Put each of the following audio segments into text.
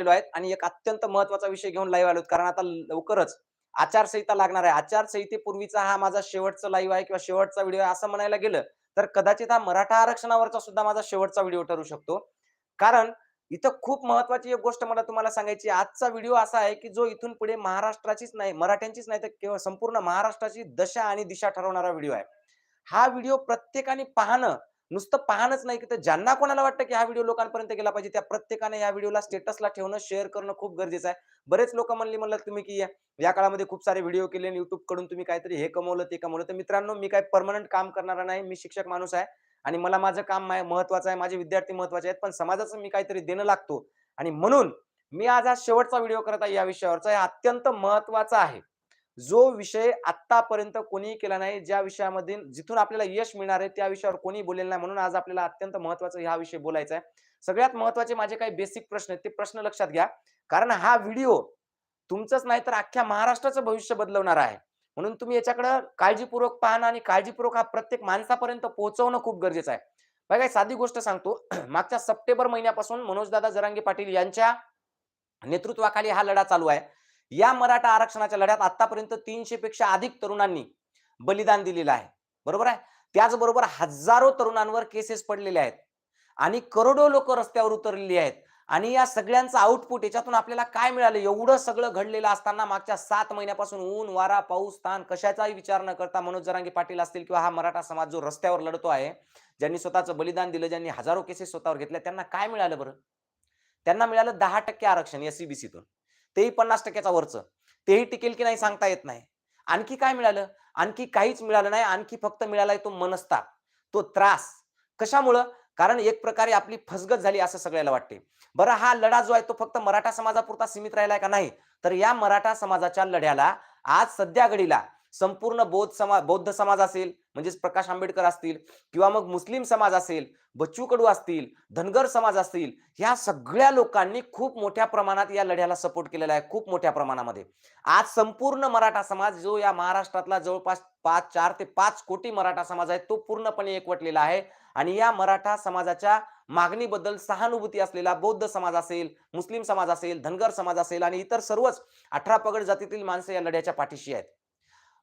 आलेलो आहेत आणि एक अत्यंत महत्त्वाचा विषय घेऊन लाईव्ह आलो कारण आता लवकरच आचारसंहिता लागणार आहे. आचारसंहितेपूर्वीचा हा माझा शेवटचा लाईव्ह आहे किंवा शेवटचा व्हिडिओ आहे असं म्हणायला गेलं तर कदाचित हा मराठा आरक्षणावरचा सुद्धा माझा शेवटचा व्हिडिओ ठरू शकतो. कारण इथं खूप महत्वाची एक गोष्ट मला तुम्हाला सांगायची आजचा व्हिडिओ असा आहे की जो इथून पुढे महाराष्ट्राचीच नाही मराठ्यांचीच नाही तर केवळ संपूर्ण महाराष्ट्राची दशा आणि दिशा ठरवणारा व्हिडिओ आहे. हा व्हिडिओ प्रत्येकाने पाहणं नुसतं पाहणंच नाही की तर ज्यांना कोणाला वाटतं की हा व्हिडिओ लोकांपर्यंत गेला पाहिजे त्या प्रत्येकाने या व्हिडिओला स्टेटसला ठेवणं शेअर करणं खूप गरजेचं आहे. बरेच लोक म्हणले म्हणलं तुम्ही की या- काळामध्ये खूप सारे व्हिडिओ केले युट्यूबकडून तुम्ही काहीतरी हे कमवलं ते कमवलं. तर मित्रांनो मी काय परमनंट काम करणारा नाही मी शिक्षक माणूस आहे आणि मला माझं काम महत्वाचं आहे माझे विद्यार्थी महत्त्वाचे आहेत पण समाजाचं मी काहीतरी देणं लागतो. आणि म्हणून मी आज हा शेवटचा व्हिडिओ करत आहे या विषयावरचा हे अत्यंत महत्त्वाचा आहे. जो विषय आतापर्यंत कोणीही केला नाही ज्या विषयामध्ये जिथून आपल्याला यश मिळणार आहे त्या विषयावर कोणी बोललेलं नाही. म्हणून आज आपल्याला अत्यंत महत्त्वाचा हा विषय बोलायचा आहे. सगळ्यात महत्त्वाचे माझे काही बेसिक प्रश्न आहेत ते प्रश्न लक्षात घ्या. कारण हा व्हिडिओ तुमचंच नाही तर अख्ख्या महाराष्ट्राचं भविष्य बदलवणार आहे. म्हणून तुम्ही याच्याकडं काळजीपूर्वक पाहणं आणि काळजीपूर्वक हा प्रत्येक माणसापर्यंत पोहोचवणं खूप गरजेचं आहे. बघा साधी गोष्ट सांगतो. मागच्या सप्टेंबर महिन्यापासून मनोजदादा जरांगे पाटील यांच्या नेतृत्वाखाली हा लढा चालू आहे. या मराठा आरक्षणाच्या लढ्यात आतापर्यंत तीनशे पेक्षा अधिक तरुणांनी बलिदान दिलेलं आहे. बरोबर आहे? त्याचबरोबर हजारो तरुणांवर केसेस पडलेले आहेत आणि करोडो लोक रस्त्यावर उतरलेली आहेत आणि या सगळ्यांचं आउटपुट याच्यातून आपल्याला काय मिळालं? एवढं सगळं घडलेलं असताना मागच्या सात महिन्यापासून ऊन वारा पाऊस ताण कशाचाही विचार न करता मनोज जरांगे पाटील असतील किंवा हा मराठा समाज जो रस्त्यावर लढतो आहे ज्यांनी स्वतःचं बलिदान दिलं ज्यांनी हजारो केसेस स्वतःवर घेतल्या त्यांना काय मिळालं बरं? त्यांना मिळालं दहा टक्के आरक्षण एससीबीसीतून तेही पन्नास टक्क्याचा वरचं. तेही टिकेल की नाही सांगता येत नाही. आणखी काय मिळालं? आणखी काहीच मिळालं नाही. आणखी फक्त मिळालाय तो मनस्ताप. तो त्रास. कशामुळं? कारण एक प्रकारे आपली फसगत झाली असं सगळ्याला वाटते. बरं हा लढा जो आहे तो फक्त मराठा समाजापुरता सीमित राहिलाय का नाही? तर या मराठा समाजाच्या लढ्याला आज सध्या घडीला संपूर्ण बौद्ध समाज बौद्ध समाज असेल म्हणजेच प्रकाश आंबेडकर असतील किंवा मग मुस्लिम समाज असेल बच्चू कडू असतील धनगर समाज असतील ह्या सगळ्या लोकांनी खूप मोठ्या प्रमाणात या लढ्याला सपोर्ट केलेला आहे खूप मोठ्या प्रमाणामध्ये. आज संपूर्ण मराठा समाज जो या महाराष्ट्रातला जवळपास पाच चार ते पाच कोटी मराठा समाज आहे तो पूर्णपणे एकवटलेला आहे. आणि या मराठा समाजाच्या मागणीबद्दल सहानुभूती असलेला बौद्ध समाज असेल मुस्लिम समाज असेल धनगर समाज असेल आणि इतर सर्वच अठरा पगड जातीतील माणसं या लढ्याच्या पाठीशी आहेत.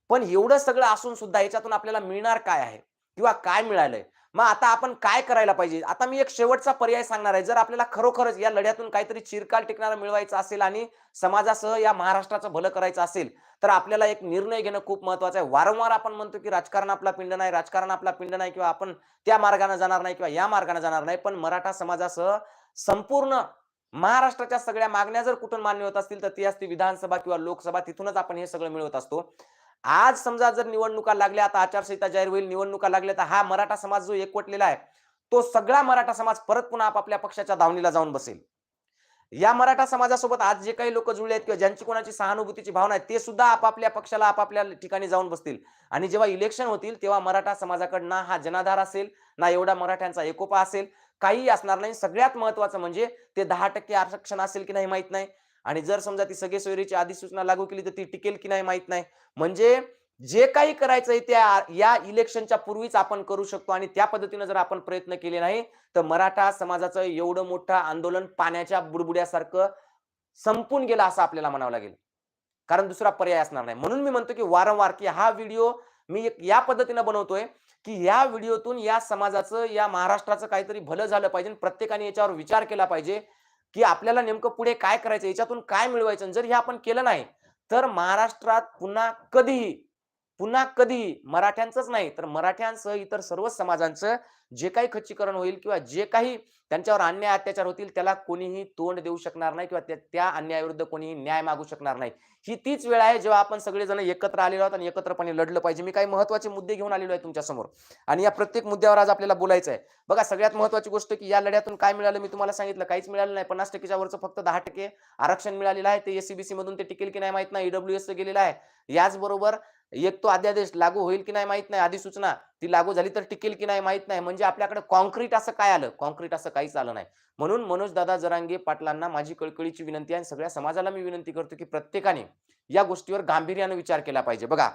पण एवढं सगळं असून सुद्धा याच्यातून आपल्याला मिळणार काय आहे? किंवा काय मिळालंय? मग आता आपण काय करायला पाहिजे? आता मी एक शेवटचा पर्याय सांगणार आहे. जर आपल्याला खरोखरच या लढ्यातून काहीतरी चिरकाल टिकणारा मिळवायचं असेल आणि समाजासह या महाराष्ट्राचं भलं करायचं असेल तर आपल्याला एक निर्णय घेणं खूप महत्वाचं आहे. वारंवार आपण म्हणतो की राजकारण आपला पिंड नाही राजकारण आपला पिंड नाही किंवा आपण त्या मार्गाने जाणार नाही किंवा या मार्गाने जाणार नाही पण मराठा समाजासह संपूर्ण महाराष्ट्राच्या सगळ्या मागण्या जर कुठून मान्य होत असतील तर ती असते विधानसभा किंवा लोकसभा. तिथूनच आपण हे सगळं मिळवत असतो. आज समजा जर निवडणुका लागल्या आता आचारसंहिता जाहीर होईल निवडणुका लागल्या तर हा मराठा समाज जो एकवटलेला आहे तो सगळा मराठा समाज परत पुन्हा आपापल्या पक्षाच्या धावणीला जाऊन बसेल. या मराठा समाजासोबत आज जे काही लोक जुळले आहेत किंवा ज्यांची कोणाची सहानुभूतीची भावना आहे ते सुद्धा आपापल्या पक्षाला आपापल्या ठिकाणी जाऊन बसतील. आणि जेव्हा इलेक्शन होतील तेव्हा मराठा समाजाकडनं ना हा जनाधार असेल ना एवढा मराठ्यांचा एकोपा असेल काही असणार नाही. सगळ्यात महत्वाचं म्हणजे ते दहा टक्के आरक्षण असेल की नाही माहीत नाही. आणि जर समजा ती सगळे सोयरीची अधिसूचना लागू केली तर ती टिकेल की नाही माहीत नाही. म्हणजे जे काही करायचंय त्या या इलेक्शनच्या पूर्वीच आपण करू शकतो आणि त्या पद्धतीनं जर आपण प्रयत्न केले नाही तर मराठा समाजाचं एवढं मोठं आंदोलन पाण्याच्या बुडबुड्यासारखं संपून गेलं असं आपल्याला म्हणावं लागेल. कारण दुसरा पर्याय असणार नाही. म्हणून मी म्हणतो की वारंवार की हा व्हिडिओ मी या पद्धतीनं बनवतोय की या व्हिडिओतून या समाजाचं या महाराष्ट्राचं काहीतरी भलं झालं पाहिजे आणि प्रत्येकाने याच्यावर विचार केला पाहिजे. की आपल्याला नेमकं पुढे काय करायचं याच्यातून काय मिळवायचं? जर हे आपण केलं नाही तर महाराष्ट्रात पुन्हा कधीही पुन्हा कधी मराठ्यांचंच नाही तर मराठ्यांसह इतर सर्व समाजांचं जे काही खच्चीकरण होईल किंवा जे काही त्यांच्यावर अन्याय अत्याचार होतील त्याला कोणीही तोंड देऊ शकणार नाही किंवा त्या- त्या अन्यायाविरुद्ध कोणीही न्याय मागू शकणार नाही. ही तीच वेळ आहे जेव्हा आपण सगळेजण एकत्र आलेलो आहोत आणि एकत्रपणे लढलं पाहिजे. मी काही महत्त्वाचे मुद्दे घेऊन आलेलो आहे तुमच्यासमोर. आणि या प्रत्येक मुद्द्यावर आज आपल्याला बोलायचं आहे. बघा सगळ्यात महत्वाची गोष्ट की या लढ्यातून काय मिळालं मी तुम्हाला सांगितलं. काहीच मिळालं नाही. पन्नास टक्केच्या वरचं फक्त दहा टक्के आरक्षण मिळालेलं आहे. ते एससीबीसी मधून ते टिकेल की नाही माहीत नाही. ईडब्ल्यूएस गेलेलं आहे. याचबरोबर एक तो अध्यादेश लागू होईल की नाही माहीत नाही अधिसूचना ती लागू झाली तर टिकेल की नाही माहीत नाही म्हणजे आपल्याकडे कॉन्क्रीट असं काय आलं? कॉन्क्रीट असं काहीच आलं नाही. म्हणून मनोज दादा जरांगे पाटलांना माझी कळकळीची विनंती आहे आणि सगळ्या समाजाला मी विनंती करतो की प्रत्येकाने या गोष्टीवर गांभीर्याने विचार केला पाहिजे. बघा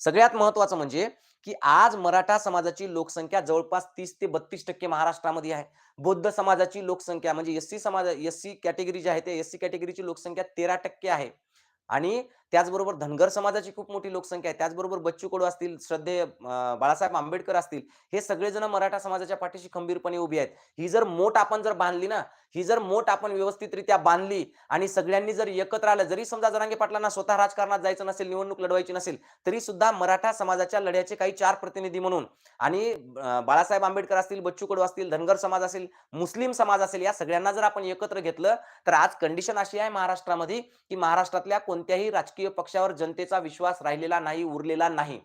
सगळ्यात महत्वाचं म्हणजे की आज मराठा समाजाची लोकसंख्या जवळपास तीस ते बत्तीस टक्के महाराष्ट्रामध्ये आहे. बौद्ध समाजाची लोकसंख्या म्हणजे एस समाज एस कॅटेगरी जी आहे ते एस कॅटेगरीची लोकसंख्या तेरा टक्के आहे. आणि त्याचबरोबर धनगर समाजाची खूप मोठी लोकसंख्या आहे. त्याचबरोबर बच्चू कडू असतील श्रद्धेय बाळासाहेब आंबेडकर असतील हे सगळेजण मराठा समाजाच्या पाठीशी खंबीरपणे उभी आहेत. ही जर मोठ आपण जर बांधली ना ही जर मोठ आपण व्यवस्थितरित्या बांधली आणि सगळ्यांनी जर एकत्र आलं जरी समजा जरांगे पाटलांना स्वतः राजकारणात जायचं नसेल निवडणूक लढवायची नसेल तरी सुद्धा मराठा समाजाच्या लढ्याचे काही चार प्रतिनिधी म्हणून आणि बाळासाहेब आंबेडकर असतील बच्चू कडू असतील धनगर समाज असेल मुस्लिम समाज असेल या सगळ्यांना जर आपण एकत्र घेतलं तर आज कंडिशन अशी आहे महाराष्ट्रामध्ये की महाराष्ट्रातल्या कोणत्याही राजकीय पक्षावर जनतेचा विश्वास राहिलेला नाही उरलेला नाही.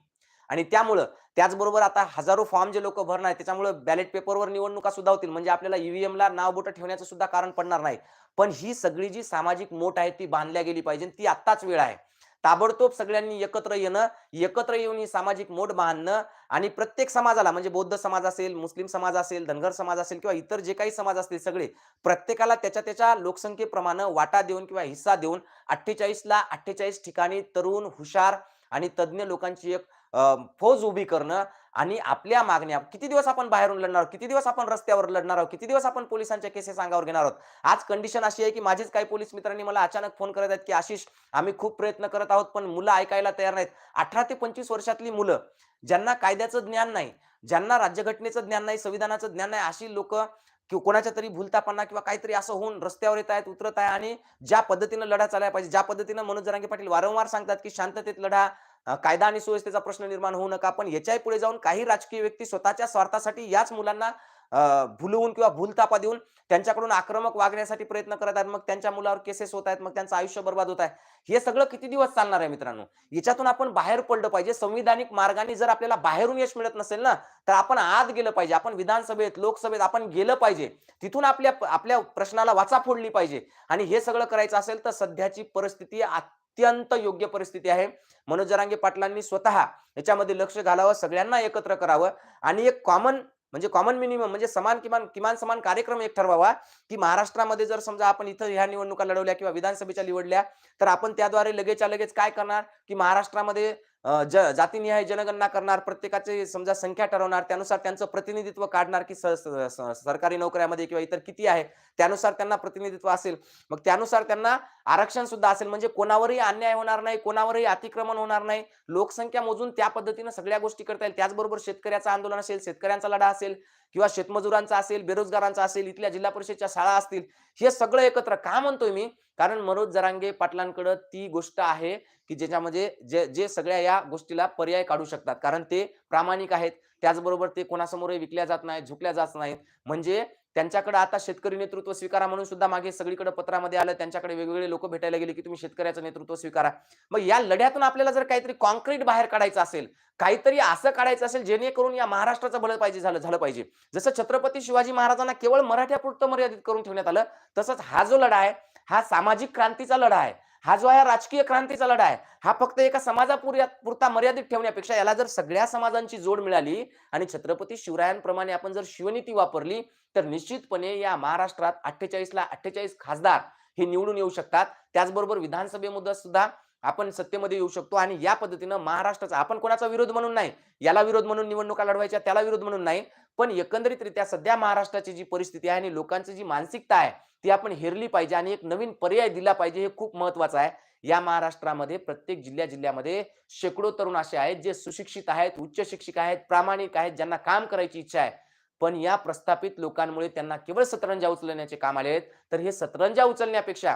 आणि त्यामुळं त्याचबरोबर आता हजारो फॉर्म जे लोक भरणार आहेत त्याच्यामुळे बॅलेट पेपरवर निवडणुका सुद्धा होतील. म्हणजे आपल्याला ईव्हीएमला नाव बोट ठेवण्याचं सुद्धा कारण पडणार नाही. पण ही सगळी जी सामाजिक मोठ आहे ती बांधल्या गेली पाहिजे ती आत्ताच वेळ आहे. ताबडतोब सगळ्यांनी एकत्र येणं एकत्र येऊन ही सामाजिक मोड बांधणं आणि प्रत्येक समाजाला म्हणजे बौद्ध समाज असेल मुस्लिम समाज असेल धनगर समाज असेल किंवा इतर जे काही समाज असतील सगळे प्रत्येकाला त्याच्या त्याच्या लोकसंख्येप्रमाणे वाटा देऊन किंवा हिस्सा देऊन अठ्ठेचाळीसला अठ्ठेचाळीस ठिकाणी तरुण हुशार आणि तज्ज्ञ लोकांची एक फौज उभी करणं आणि आपल्या मागण्या किती दिवस आपण बाहेरून लढणार आहोत किती दिवस आपण रस्त्यावर लढणार आहोत किती दिवस आपण पोलिसांच्या केसेस अंगावर घेणार आहोत? आज कंडिशन अशी आहे की माझेच काही पोलीस मित्रांनी मला अचानक फोन करत आहेत की आशिष आम्ही खूप प्रयत्न करत आहोत पण मुलं ऐकायला तयार नाहीत. अठरा ते पंचवीस वर्षातली मुलं ज्यांना कायद्याचं ज्ञान नाही ज्यांना राज्यघटनेचं ज्ञान नाही संविधानाचं ज्ञान नाही अशी लोक किंवा कोणाच्या तरी भूलतापणा किंवा काहीतरी असं होऊन रस्त्यावर येत आहेत उतरत आहे आणि ज्या पद्धतीनं लढा चालायला पाहिजे ज्या पद्धतीनं मनोज जरांगे पाटील वारंवार सांगतात की शांततेत लढा कायदा आणि सुव्यवस्थेचा प्रश्न निर्माण होऊ नका. पण याच्याही पुढे जाऊन काही राजकीय व्यक्ती स्वतःच्या स्वार्थासाठी याच मुलांना भुलवून किंवा भूलतापा देऊन त्यांच्याकडून आक्रमक वागण्यासाठी प्रयत्न करत आहेत. मग त्यांच्या मुलावर केसेस होत आहेत मग त्यांचं आयुष्य बर्बाद होत आहे. हे सगळं किती दिवस चालणार आहे मित्रांनो? याच्यातून आपण बाहेर पडलं पाहिजे. संविधानिक मार्गाने जर आपल्याला बाहेरून यश मिळत नसेल ना तर आपण आत गेलं पाहिजे. आपण विधानसभेत लोकसभेत आपण गेलं पाहिजे. तिथून आपल्या आपल्या प्रश्नाला वाचा फोडली पाहिजे. आणि हे सगळं करायचं असेल तर सध्याची परिस्थिती अत्यंत योग्य परिस्थिती आहे. मनोज जरांगे पाटलांनी स्वतः याच्यामध्ये लक्ष घालावं सगळ्यांना एकत्र करावं आणि एक कॉमन म्हणजे कॉमन मिनिमम म्हणजे समान किमान किमान समान कार्यक्रम एक ठरवावा की महाराष्ट्रामध्ये जर समजा आपण इथं ह्या निवडणुका लढवल्या किंवा विधानसभेच्या निवडल्या तर आपण त्याद्वारे लगेचच्या लगेच काय करणार? की महाराष्ट्रामध्ये जातीनिहाय जनगणना करणार प्रत्येकाचे समजा संख्या ठरवणार त्यानुसार त्यांचं प्रतिनिधित्व काढणार की स- सरकारी नोकऱ्यामध्ये किंवा इतर किती आहे त्यानुसार त्यांना प्रतिनिधित्व असेल. मग त्यानुसार त्यांना आरक्षण सुद्धा असेल. म्हणजे कोणावरही अन्याय होणार नाही कोणावरही अतिक्रमण होणार नाही. लोकसंख्या मोजून त्या पद्धतीनं सगळ्या गोष्टी करता येईल. त्याचबरोबर शेतकऱ्याचं आंदोलन असेल शेतकऱ्यांचा लढा असेल किंवा शेतमजुरांचा असेल बेरोजगारांचा असेल इथल्या जिल्हा परिषदच्या शाळा असतील हे सगळं एकत्र. का म्हणतोय मी? कारण मनोज जरांगे पाटलांकडे ती गोष्ट आहे की ज्याच्यामध्ये जे जे सगळ्या या गोष्टीला पर्याय काढू शकतात. कारण ते प्रामाणिक आहेत. त्याचबरोबर ते कोणासमोरही विकल्या जात नाहीत झुकल्या जात नाहीत. म्हणजे त्यांच्याकडे आता शेतकरी नेतृत्व स्वीकारा म्हणून सुद्धा मागे सगळीकडे पत्रामध्ये आलं. त्यांच्याकडे वेगवेगळे लोक भेटायला गेले की तुम्ही शेतकऱ्याचं नेतृत्व स्वीकारा. मग या लढ्यातून आपल्याला जर काहीतरी कॉन्क्रीट बाहेर काढायचं असेल काहीतरी असं काढायचं असेल जेणेकरून या महाराष्ट्राचं भलं पाहिजे झालं झालं पाहिजे. जसं छत्रपती शिवाजी महाराजांना केवळ मराठ्यापुरतं मर्यादित करून ठेवण्यात आलं तसंच हा जो लढा आहे हा सामाजिक क्रांतीचा लढा आहे. हा जो आहे राजकीय क्रांतीचा लढा आहे. हा फक्त एका समाजापुऱ्या पुरता मर्यादित ठेवण्यापेक्षा याला जर सगळ्या समाजांची जोड मिळाली आणि छत्रपती शिवरायांप्रमाणे आपण जर शिवनीती वापरली तर निश्चितपणे या महाराष्ट्रात अठ्ठेचाळीस ला अठ्ठेचाळीस खासदार हे निवडून येऊ शकतात. त्याचबरोबर विधानसभेमध्ये सुद्धा आपण सत्तेमध्ये येऊ शकतो आणि या पद्धतीनं महाराष्ट्राचा आपण कोणाचा विरोध म्हणून नाही याला विरोध म्हणून निवडणुका लढवायच्या त्याला विरोध म्हणून नाही पण एकंदरीतरित्या सध्या महाराष्ट्राची जी परिस्थिती आहे आणि लोकांची जी मानसिकता आहे ती आपण हेरली पाहिजे आणि एक नवीन पर्याय दिला पाहिजे हे खूप महत्वाचं आहे. या महाराष्ट्रामध्ये प्रत्येक जिल्ह्या जिल्ह्यामध्ये शेकडो तरुण असे आहेत जे सुशिक्षित आहेत उच्च शिक्षित आहेत प्रामाणिक आहेत ज्यांना काम करायची इच्छा आहे. पण या प्रस्थापित लोकांमुळे त्यांना केवळ सतरंजा उचलण्याचे काम आले आहेत. तर हे सतरंजा उचलण्यापेक्षा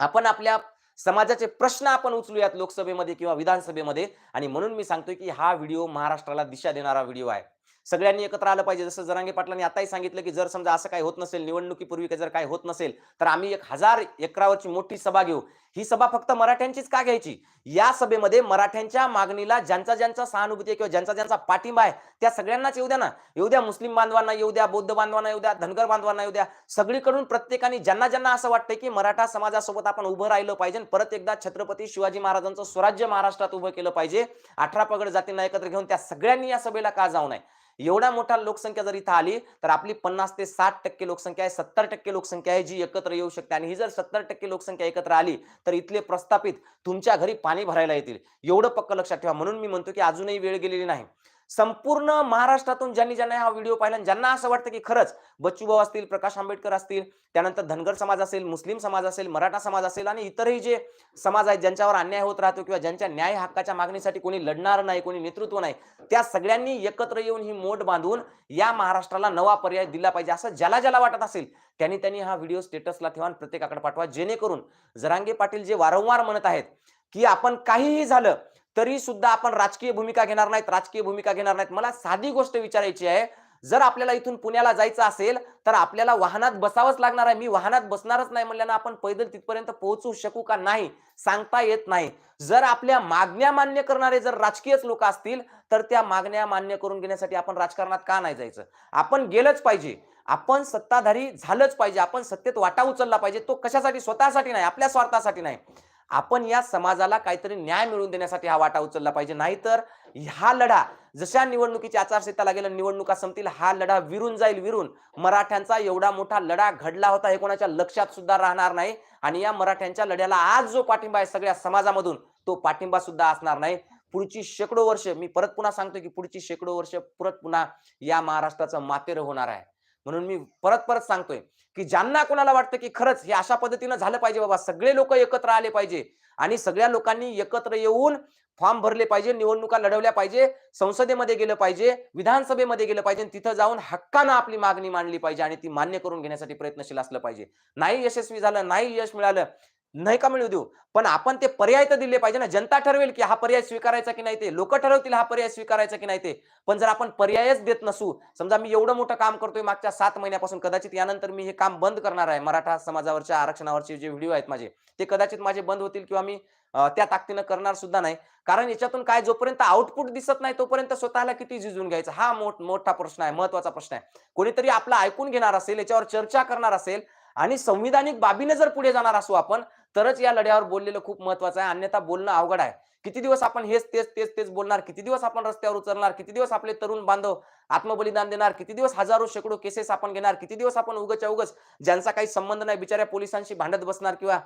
आपण आपल्या समाजाचे प्रश्न आपण उचलूयात लोकसभेमध्ये किंवा विधानसभेमध्ये. आणि म्हणून मी सांगतोय की हा व्हिडिओ महाराष्ट्राला दिशा देणारा व्हिडिओ आहे. सगळ्यांनी एकत्र आलं पाहिजे. जसं जरांगे पाटलांनी आताही सांगितलं की जर समजा असं काही होत नसेल निवडणुकीपूर्वी जर काही होत नसेल तर आम्ही एक हजार एकरावरची मोठी सभा घेऊ. ही सभा फक्त मराठ्यांचीच का घ्यायची? या सभेमध्ये मराठ्यांच्या मागणीला ज्यांचा ज्यांचा सहानुभूती किंवा ज्यांचा ज्यांचा पाठिंबा आहे त्या सगळ्यांनाच येऊ द्या ना. येऊ द्या मुस्लिम बांधवांना येऊ द्या बौद्ध बांधवांना येऊ द्या धनगर बांधवांना येऊ द्या. सगळीकडून प्रत्येकाने ज्यांना ज्यांना असं वाटतंय की मराठा समाजासोबत आपण उभं राहिलं पाहिजे परत एकदा छत्रपती शिवाजी महाराजांचं स्वराज्य महाराष्ट्रात उभं केलं पाहिजे. अठरा पगड जातींना एकत्र घेऊन त्या सगळ्यांनी या सभेला का जाऊ नये? एवढा मोठा लोकसंख्या जर इथं आली तर आपली पन्नास ते साठ टक्के लोकसंख्या आहे सत्तर टक्के लोकसंख्या आहे जी एकत्र येऊ शकते. आणि ही जर सत्तर टक्के लोकसंख्या एकत्र आली तर इथले प्रस्थापित तुमच्या घरी पाणी भरायला येतील. एवढं पक्क लक्षात ठेवा. म्हणून मी म्हणतो की अजूनही वेळ गेलेली नाही. संपूर्ण महाराष्ट्रातून ज्यांनी ज्यांना हा व्हिडिओ पाहिला ज्यांना असं वाटतं की खरंच बच्चूभाऊ असतील प्रकाश आंबेडकर असतील त्यानंतर धनगर समाज असेल मुस्लिम समाज असेल मराठा समाज असेल आणि इतरही जे समाज आहेत ज्यांच्यावर अन्याय होत राहतो किंवा ज्यांच्या न्याय हक्काच्या मागणीसाठी कोणी लढणार नाही कोणी नेतृत्व नाही त्या सगळ्यांनी एकत्र येऊन ही मोठ बांधून या महाराष्ट्राला नवा पर्याय दिला पाहिजे असं ज्याला ज्याला वाटत असेल त्यांनी त्यांनी हा व्हिडिओ स्टेटसला ठेवा प्रत्येकाकडे पाठवा. जेणेकरून जरांगे पाटील जे वारंवार म्हणत आहेत की आपण काहीही झालं तरी सुद्धा आपण राजकीय भूमिका घेणार नाहीत राजकीय भूमिका घेणार नाहीत. मला साधी गोष्ट विचारायची आहे जर आपल्याला इथून पुण्याला जायचं असेल तर आपल्याला वाहनात बसावंच लागणार आहे. मी वाहनात बसणारच नाही म्हणल्यानं आपण पैदल तिथपर्यंत पोहोचू शकू का नाही सांगता येत नाही. जर आपल्या मागण्या मान्य करणारे जर राजकीयच लोक असतील तर त्या मागण्या मान्य करून घेण्यासाठी आपण राजकारणात का नाही जायचं? आपण गेलंच पाहिजे. आपण सत्ताधारी झालंच पाहिजे. आपण सत्तेत वाटा उचलला पाहिजे. तो कशासाठी? स्वतःसाठी नाही आपल्या स्वार्थासाठी नाही. आपण या समाजाला काहीतरी न्याय मिळवून देण्यासाठी हा वाटा उचलला पाहिजे. नाहीतर हा लढा जशा निवडणुकीची आचारसंहिता लागेल निवडणुका संपतील हा लढा विरून जाईल विरून. मराठ्यांचा एवढा मोठा लढा घडला होता हे कोणाच्या लक्षात सुद्धा राहणार नाही. आणि या मराठ्यांच्या लढ्याला आज जो पाठिंबा आहे सगळ्या समाजामधून तो पाठिंबा सुद्धा असणार नाही. पुढची शेकडो वर्ष मी परत पुन्हा सांगतो की पुढची शेकडो वर्ष परत पुन्हा या महाराष्ट्राचं मातेर होणार आहे. म्हणून मी परत परत सांगतोय की ज्यांना कोणाला वाटतं की खरंच हे अशा पद्धतीनं झालं पाहिजे बाबा सगळे लोक एकत्र आले पाहिजे आणि सगळ्या लोकांनी एकत्र येऊन फॉर्म भरले पाहिजे निवडणुका लढवल्या पाहिजे संसदेमध्ये गेलं पाहिजे विधानसभेमध्ये गेलं पाहिजे तिथं जाऊन हक्कानं आपली मागणी मांडली पाहिजे आणि ती मान्य करून घेण्यासाठी प्रयत्नशील असलं पाहिजे. नाही यशस्वी झालं नाही यश मिळालं नाही का मिळू देऊ? पण आपण ते पर्याय तर दिले पाहिजे ना. जनता ठरवेल की हा पर्याय स्वीकारायचा की नाही ते. लोक ठरवतील हा पर्याय स्वीकारायचा की नाही ते. पण जर आपण पर्यायच देत नसू समजा मी एवढं मोठं काम करतोय मागच्या सात महिन्यापासून कदाचित यानंतर मी हे काम बंद करणार आहे. मराठा समाजावरच्या आरक्षणावरचे जे व्हिडिओ आहेत माझे ते कदाचित माझे बंद होतील किंवा मी त्या ताकदीनं करणार सुद्धा नाही. कारण याच्यातून काय जोपर्यंत आउटपुट दिसत नाही तोपर्यंत स्वतःला किती झिजून घ्यायचं? हा मोठ मोठा प्रश्न आहे महत्त्वाचा प्रश्न आहे. कोणीतरी आपला ऐकून घेणार असेल याच्यावर चर्चा करणार असेल आणि संविधानिक बाबीने जर पुढे जाणार असू आपण तरच या लढ्यावर बोललेलं खूप महत्वाचं आहे. अन्यथा बोलणं अवघड आहे. किती दिवस आपण हेच तेच तेच तेच बोलणार? किती दिवस आपण रस्त्यावर उतरणार? किती दिवस आपले तरुण बांधव आत्मबलिदान देणार? किती दिवस हजारो शेकडो केसेस आपण घेणार? किती दिवस आपण उगच्या उगच ज्यांचा काही संबंध नाही बिचाऱ्या पोलिसांशी भांडत बसणार किंवा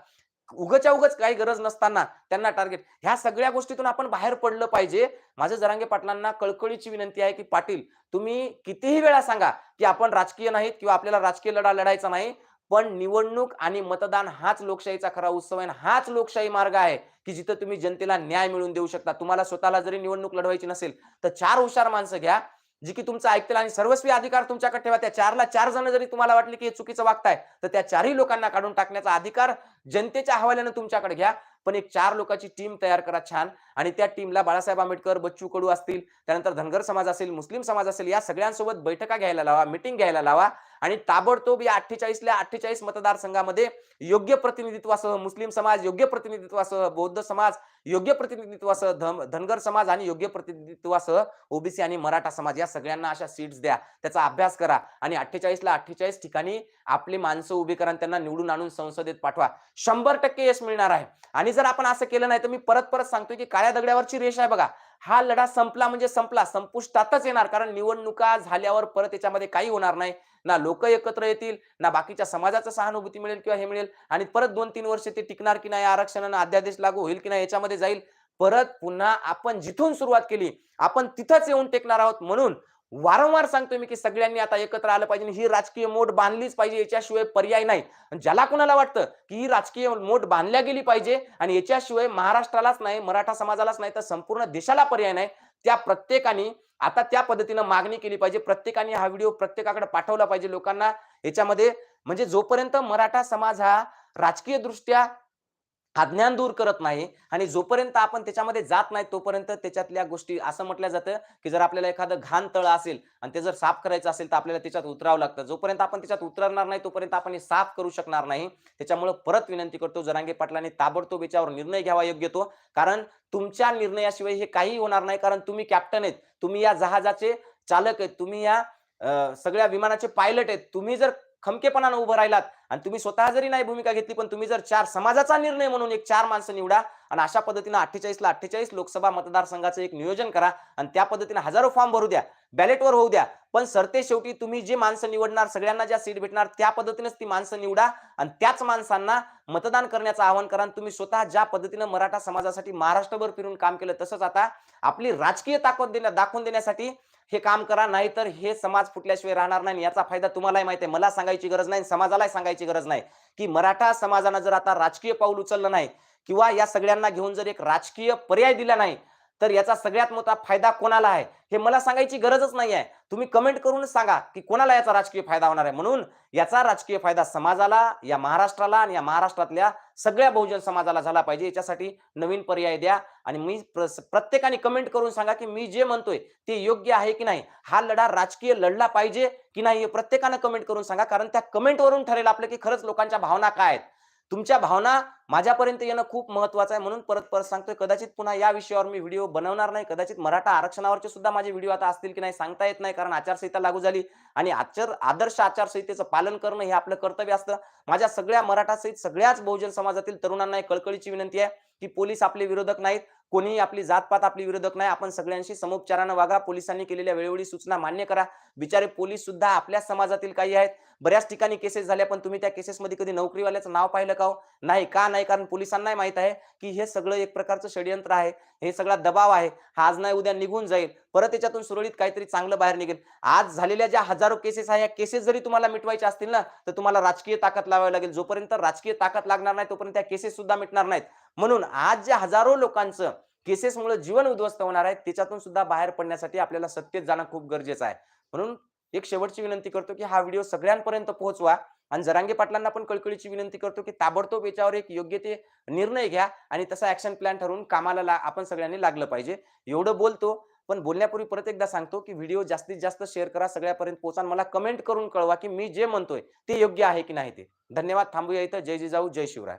उगच्या उगच काही गरज नसताना त्यांना टार्गेट ह्या सगळ्या गोष्टीतून आपण बाहेर पडलं पाहिजे. माझं जरांगे पाटलांना कळकळीची विनंती आहे की पाटील तुम्ही कितीही वेळा सांगा की आपण राजकीय नाहीत किंवा आपल्याला राजकीय लढा लढायचा नाही. पण निवडणूक आणि मतदान हाच लोकशाहीचा खरा उत्सव आहे हाच लोकशाही मार्ग आहे की जिथं तुम्ही जनतेला न्याय मिळवून देऊ शकता. तुम्हाला स्वतःला जरी निवडणूक लढवायची नसेल तर चार हुशार माणसं घ्या जी की तुमचं ऐकतील आणि सर्वस्वी अधिकार तुमच्याकडे ठेवा. त्या चारला चार जण जरी तुम्हाला वाटले की हे चुकीचं वागताय तर त्या चारही लोकांना काढून टाकण्याचा अधिकार जनतेच्या हवाल्यानं तुमच्याकडे घ्या. पण एक चार लोकांची टीम तयार करा छान आणि त्या टीमला बाळासाहेब आंबेडकर बच्चू कडू असतील त्यानंतर धनगर समाज असेल मुस्लिम समाज असेल या सगळ्यांसोबत बैठका घ्यायला लावा मिटिंग घ्यायला लावा. आणि ताबडतोब या अठ्ठेचाळीसल्या अठ्ठेचाळीस मतदारसंघामध्ये योग्य प्रतिनिधित्वासह मुस्लिम समाज योग्य प्रतिनिधित्वासह बौद्ध समाज योग्य प्रतिनिधित्वासह धनगर समाज आणि योग्य प्रतिनिधित्वासह ओबीसी आणि मराठा समाज या सगळ्यांना अशा सीट्स द्या. त्याचा अभ्यास करा आणि अठ्ठेचाळीसला अठ्ठेचाळीस ठिकाणी आपली माणसं उभी करा त्यांना निवडून आणून संसदेत पाठवा. शंभर टक्के यश मिळणार आहे. आणि जर आपण असं केलं नाही तर मी परत परत सांगतोय की काळ्या दगड्यावरची रेष आहे बघा. हा लढा संपला म्हणजे संपला. संपुष्टातच येणार. कारण निवडणुका झाल्यावर परत याच्यामध्ये काही होणार नाही. ना लोक एकत्र येतील ना बाकीच्या समाजाचा सहानुभूती मिळेल किंवा हे मिळेल. आणि परत दोन तीन वर्ष ते टिकणार की नाही आरक्षणानं अध्यादेश लागू होईल की नाही याच्यामध्ये जाईल. परत पुन्हा आपण जिथून सुरुवात केली आपण तिथंच येऊन टेकणार आहोत. म्हणून वारंवार सांगतोय मी की सगळ्यांनी आता एकत्र आलं पाहिजे आणि ही राजकीय मोठ बांधलीच पाहिजे याच्याशिवाय पर्याय नाही. ज्याला कुणाला वाटतं की ही राजकीय मोठ बांधल्या गेली पाहिजे आणि याच्याशिवाय महाराष्ट्रालाच नाही मराठा समाजालाच नाही तर संपूर्ण देशाला पर्याय नाही त्या प्रत्येकाने आता त्या पद्धतीनं मागणी केली पाहिजे. प्रत्येकाने हा व्हिडिओ प्रत्येकाकडे पाठवला पाहिजे लोकांना. याच्यामध्ये म्हणजे जोपर्यंत मराठा समाज हा राजकीय दृष्ट्या हा ज्ञान दूर करत नाही आणि जोपर्यंत आपण त्याच्यामध्ये जात नाही तोपर्यंत त्याच्यातल्या गोष्टी असं म्हटलं जातं की जर आपल्याला एखादं घाण तळ असेल आणि ते जर साफ करायचं असेल तर आपल्याला त्याच्यात उतरावं लागतं. जोपर्यंत आपण त्याच्यात उतरणार नाही तोपर्यंत आपण हे साफ करू शकणार नाही. त्याच्यामुळे परत विनंती करतो जरांगे पाटलांनी ताबडतोब याच्यावर निर्णय घ्यावा योग्य तो. कारण तुमच्या निर्णयाशिवाय हे काही होणार नाही कारण तुम्ही कॅप्टन आहेत. तुम्ही या जहाजाचे चालक आहेत. तुम्ही या सगळ्या विमानाचे पायलट आहेत. तुम्ही जर खमकेपणानं उभं राहिलात आणि तुम्ही स्वतः जरी नाही भूमिका घेतली पण तुम्ही जर चार समाजाचा निर्णय म्हणून एक चार माणसं निवडा आणि अशा पद्धतीनं अठ्ठेचाळीसला अठ्ठेचाळीस लोकसभा मतदारसंघाचं एक नियोजन करा आणि त्या पद्धतीनं हजारो फॉर्म भरू द्या बॅलेटवर होऊ द्या. पण सरते शेवटी तुम्ही जे माणसं निवडणार सगळ्यांना ज्या सीट भेटणार त्या पद्धतीनेच ती माणसं निवडा आणि त्याच माणसांना मतदान करण्याचं आवाहन करा तुम्ही स्वतः ज्या पद्धतीनं मराठा समाजासाठी महाराष्ट्रभर फिरून काम केलं तसंच आता आपली राजकीय ताकद देण्या दाखवून देण्यासाठी हे काम करा नाहीतर हे समाज फुटल्याशिवाय राहणार नाही याचा फायदा तुम्हालाही माहिती आहे. मला सांगायची गरज नाही समाजालाही सांगायची गरज नाही की मराठा समाजानं जर आता राजकीय पाऊल उचललं नाही किंवा या सगळ्यांना घेऊन जर एक राजकीय पर्याय दिला नाही तर याचा सगळ्यात मोठा फायदा कोणाला आहे? हे मला सांगायची गरजच नाही आहे तुम्ही कमेंट करून सांगा की कोणाला याचा राजकीय फायदा होणार आहे? म्हणून याचा राजकीय फायदा समाजाला या महाराष्ट्राला आणि या महाराष्ट्रातल्या सगळ्या बहुजन समाजाला झाला पाहिजे. याच्यासाठी नवीन पर्याय द्या आणि मी प्रत्येकाने कमेंट करून सांगा की मी जे म्हणतोय ते योग्य आहे की नाही? हा लढा राजकीय लढला पाहिजे की नाही हे प्रत्येकानं कमेंट करून सांगा. कारण त्या कमेंटवरून ठरेल आपलं की खरंच लोकांच्या भावना काय आहेत? तुमच्या भावना माझ्यापर्यंत येणं खूप महत्वाचं आहे. म्हणून परत परत सांगतोय कदाचित पुन्हा या विषयावर मी व्हिडिओ बनवणार नाही. कदाचित मराठा आरक्षणावरचे सुद्धा माझे व्हिडिओ आता असतील की नाही सांगता येत नाही कारण आचारसंहिता लागू झाली आणि आचार आदर्श आचारसंहितेचं पालन करणं हे आपलं कर्तव्य असतं. माझ्या सगळ्या मराठासहित सगळ्याच बहुजन समाजातील तरुणांना एक कळकळीची विनंती आहे. की पोलीस आपले विरोधक नाहीत कोणीही आपली जातपात आपली विरोधक नाही आपण सगळ्यांशी समुपचारानं वागा पोलिसांनी केलेल्या वेळोवेळी सूचना मान्य करा. बिचारे पोलीस सुद्धा आपल्या समाजातील काही आहेत. बऱ्याच ठिकाणी केसेस झाल्या पण तुम्ही त्या केसेसमध्ये कधी नोकरीवाल्याचं नाव पाहिलं का हो? नाही का? नाही कारण पोलिसांनाही माहीत आहे की हे सगळं एक प्रकारचं षडयंत्र आहे. हे सगळा दबाव आहे. हा आज नाही उद्या निघून जाईल. परत त्याच्यातून सुरळीत काहीतरी चांगलं बाहेर निघेल. आज झालेल्या ज्या हजारो केसेस आहे या केसेस जरी तुम्हाला मिटवायच्या असतील ना तर तुम्हाला राजकीय ताकद लावावी लागेल. जोपर्यंत राजकीय ताकद लागणार नाही तोपर्यंत त्या केसेस सुद्धा मिटणार नाहीत. म्हणून आज ज्या हजारो लोकांचं केसेसमुळे जीवन उद्ध्वस्त होणार आहे त्याच्यातून सुद्धा बाहेर पडण्यासाठी आपल्याला सत्तेत जाणं खूप गरजेचं आहे. म्हणून एक शेवटची विनंती करतो की हा व्हिडिओ सगळ्यांपर्यंत पोहोचवा. आणि जरांगे पाटलांना पण कळकळीची विनंती करतो की ताबडतोब याच्यावर एक योग्य ते निर्णय घ्या आणि तसा ऍक्शन प्लॅन ठरवून कामाला आपण सगळ्यांनी लागलं पाहिजे. एवढं बोलतो पण बोलण्यापूर्वी परत एकदा सांगतो की व्हिडिओ जास्तीत जास्त शेअर करा सगळ्यापर्यंत पोहोचा मला कमेंट करून कळवा की मी जे म्हणतोय ते योग्य आहे की नाही ते. धन्यवाद थांबूया इथं. जय जिजाऊ जय शिवराय.